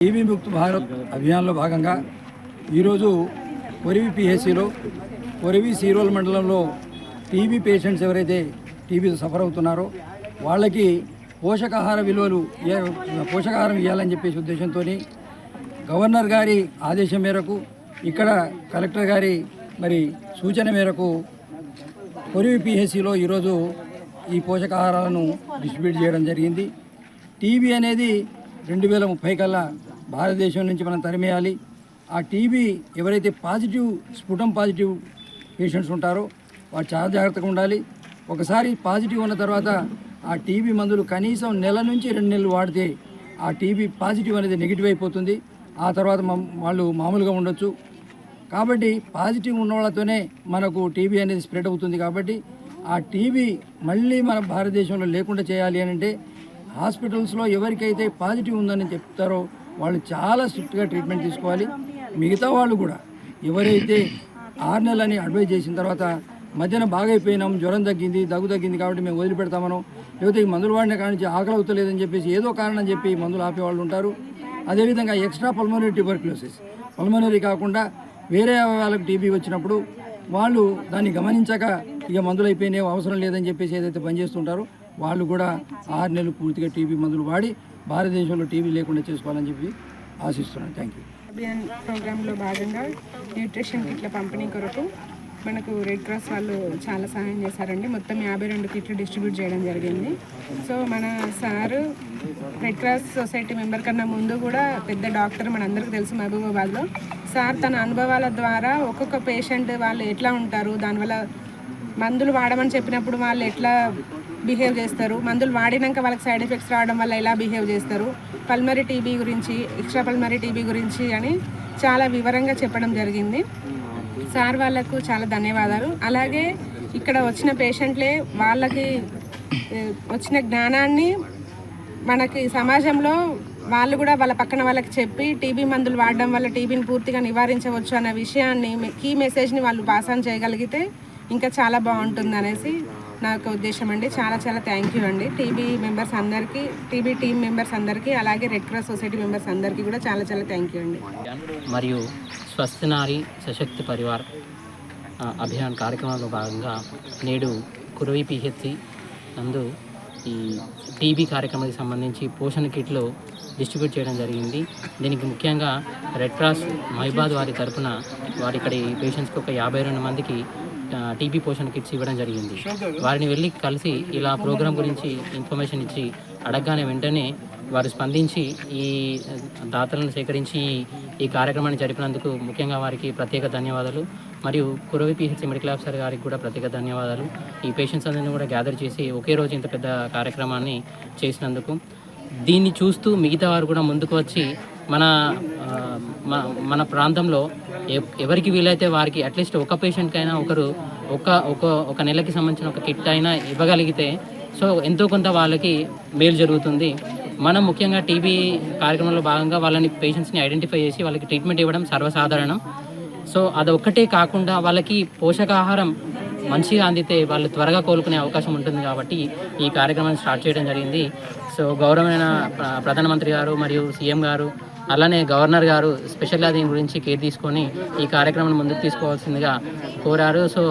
TB Mukt Bharat అభియాన్లో భాగంగా ఈరోజు కొరివి పిహెసిలో కొరివి సీరోల్ మండలంలో టీబీ పేషెంట్స్ ఎవరైతే టీబీతో సఫర్ అవుతున్నారో వాళ్ళకి పోషకాహార విలువలు పోషకాహారం ఇవ్వాలని చెప్పేసి ఉద్దేశంతో గవర్నర్ గారి ఆదేశం మేరకు ఇక్కడ కలెక్టర్ గారి మరి సూచన మేరకు కొరివి పిహెసిలో ఈరోజు ఈ పోషకాహారాలను డిస్ట్రిబ్యూట్ చేయడం జరిగింది. టీబీ అనేది రెండు వేల ముప్పై కల్లా భారతదేశం నుంచి మనం తరిమేయాలి. ఆ టీబీ ఎవరైతే పాజిటివ్ స్ఫుటం పాజిటివ్ పేషెంట్స్ ఉంటారో వారు చాలా జాగ్రత్తగా ఉండాలి. ఒకసారి పాజిటివ్ ఉన్న తర్వాత ఆ టీబీ మందులు కనీసం నెల నుంచి రెండు నెలలు వాడితే ఆ టీబీ పాజిటివ్ అనేది నెగిటివ్ అయిపోతుంది. ఆ తర్వాత వాళ్ళు మామూలుగా ఉండొచ్చు. కాబట్టి పాజిటివ్ ఉన్న వాళ్ళతోనే మనకు టీబీ అనేది స్ప్రెడ్ అవుతుంది కాబట్టి ఆ టీబీ మళ్ళీ మన భారతదేశంలో లేకుండా చేయాలి అని అంటే హాస్పిటల్స్లో ఎవరికైతే పాజిటివ్ ఉందని చెప్తారో వాళ్ళు చాలా స్ట్రిక్ట్గా ట్రీట్మెంట్ తీసుకోవాలి. మిగతా వాళ్ళు కూడా ఎవరైతే ఆరు నెలలని అడ్వైజ్ చేసిన తర్వాత మధ్యాహ్నం బాగా అయిపోయినాం జ్వరం తగ్గింది దగ్గు తగ్గింది కాబట్టి మేము వదిలిపెడతామనో లేకపోతే ఈ మందులు వాడిన కాడి నుంచి ఆకలి అవుతలేదని చెప్పేసి ఏదో కారణం చెప్పి మందులు ఆపేవాళ్ళు ఉంటారు. అదేవిధంగా ఎక్స్ట్రా పల్మోనరీ ట్యూబర్క్లోసిస్ పల్మోనరీ కాకుండా వేరే వాళ్ళకి టీబీ వచ్చినప్పుడు వాళ్ళు దాన్ని గమనించక ఇక మందులు అయిపోయినాయి అవసరం లేదని చెప్పేసి ఏదైతే పనిచేస్తుంటారో వాళ్ళు కూడా ఆరు నెలలు పూర్తిగా టీబీ మందులు వాడి భారతదేశంలో టీవీ లేకుండా చేసుకోవాలని చెప్పి ఆశిస్తున్నాను. థ్యాంక్ యూ అభియాన్ ప్రోగ్రాంలో భాగంగా న్యూట్రిషన్ కిట్ల పంపిణీ కొరకు మనకు రెడ్ క్రాస్ వాళ్ళు చాలా సహాయం చేశారండి. మొత్తం యాభై రెండు కిట్లు డిస్ట్రిబ్యూట్ చేయడం జరిగింది. సో మన sir Red Cross Society member కన్నా ముందు కూడా పెద్ద డాక్టర్ మనందరికీ తెలుసు మహబూబాబాద్లో. సార్ తన అనుభవాల ద్వారా ఒక్కొక్క పేషెంట్ వాళ్ళు ఎట్లా ఉంటారు దానివల్ల మందులు వాడమని చెప్పినప్పుడు వాళ్ళు ఎట్లా బిహేవ్ చేస్తారు? మందులు వాడినాక వాళ్ళకి సైడ్ ఎఫెక్ట్స్ రావడం వల్ల ఎలా బిహేవ్ చేస్తారు? పల్మరీ టీబీ గురించి ఎక్స్ట్రా పల్మరీ టీబీ గురించి అని చాలా వివరంగా చెప్పడం జరిగింది. సార్ వాళ్ళకు చాలా ధన్యవాదాలు. అలాగే ఇక్కడ వచ్చిన పేషెంట్లే వాళ్ళకి వచ్చిన జ్ఞానాన్ని మనకి సమాజంలో వాళ్ళు కూడా వాళ్ళ పక్కన వాళ్ళకి చెప్పి టీబీ మందులు వాడడం వల్ల టీబీని పూర్తిగా నివారించవచ్చు అన్న విషయాన్ని కీ మెసేజ్ని వాళ్ళు పాస్ ఆన్ చేయగలిగితే ఇంకా చాలా బాగుంటుంది అనేసి నాకు ఉద్దేశం అండి. చాలా చాలా థ్యాంక్ యూ అండి. టీబీ మెంబర్స్ అందరికీ టీబీ టీమ్ మెంబర్స్ అందరికీ అలాగే రెడ్ క్రాస్ సొసైటీ మెంబర్స్ అందరికీ కూడా చాలా చాలా థ్యాంక్ యూ అండి. మరియు స్వస్థ నారి సశక్తి పరివార్ అభియాన్ కార్యక్రమంలో భాగంగా నేడు కురవి పిహెచ్సి నందు ఈ టీబీ కార్యక్రమానికి సంబంధించి పోషణ కిట్లు డిస్ట్రిబ్యూట్ చేయడం జరిగింది. దీనికి ముఖ్యంగా రెడ్ క్రాస్ మహిబాద్ వారి తరఫున వారి ఇక్కడి పేషెంట్స్కి ఒక యాభై రెండు మందికి టీబీ పోషణ కిట్స్ ఇవ్వడం జరిగింది. వారిని వెళ్ళి కలిసి ఇలా ప్రోగ్రాం గురించి ఇన్ఫర్మేషన్ ఇచ్చి అడగగానే వెంటనే వారు స్పందించి ఈ దాతలను సేకరించి ఈ- కార్యక్రమాన్ని జరిపినందుకు ముఖ్యంగా వారికి ప్రత్యేక ధన్యవాదాలు. మరియు కురవి పిహెచ్సి మెడికల్ ఆఫీసర్ గారికి కూడా ప్రత్యేక ధన్యవాదాలు. ఈ పేషెంట్స్ అందరినీ కూడా గ్యాదర్ చేసి ఒకే రోజు ఇంత పెద్ద కార్యక్రమాన్ని చేసినందుకు. దీన్ని చూస్తూ మిగతా వారు కూడా ముందుకు వచ్చి మన మన ప్రాంతంలో ఎ- ఎవరికి వీలైతే వారికి అట్లీస్ట్ ఒక పేషెంట్కైనా ఒకరు ఒక ఒక ఒక నెలకి సంబంధించిన ఒక కిట్ అయినా ఇవ్వగలిగితే సో ఎంతో కొంత వాళ్ళకి మేలు జరుగుతుంది. మనం ముఖ్యంగా టీబీ కార్యక్రమంలో భాగంగా వాళ్ళని పేషెంట్స్ని ఐడెంటిఫై చేసి వాళ్ళకి ట్రీట్మెంట్ ఇవ్వడం సర్వసాధారణం. సో అదొక్కటే కాకుండా వాళ్ళకి పోషకాహారం మంచిగా అందితే వాళ్ళు త్వరగా కోలుకునే అవకాశం ఉంటుంది కాబట్టి ఈ కార్యక్రమాన్ని స్టార్ట్ చేయడం జరిగింది. సో గౌరవమైన ప్రధానమంత్రి గారు మరియు సీఎం గారు అలానే గవర్నర్ గారు స్పెషల్గా దీని గురించి కేర్ తీసుకొని ఈ కార్యక్రమాన్ని ముందుకు తీసుకోవాల్సిందిగా కోరారు. సో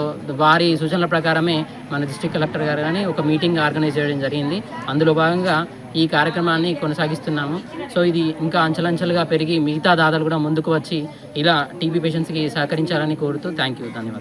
వారి సూచనల ప్రకారమే మన డిస్ట్రిక్ట్ కలెక్టర్ గారు కానీ ఒక మీటింగ్ ఆర్గనైజ్ చేయడం జరిగింది. అందులో భాగంగా ఈ కార్యక్రమాన్ని కొనసాగిస్తున్నాము. సో ఇది ఇంకా అంచెలంచెలుగా పెరిగి మిగతా దాదాలు కూడా ముందుకు వచ్చి ఇలా టీబీ పేషెంట్స్కి సహకరించాలని కోరుతూ థ్యాంక్ యూ ధన్యవాదాలు.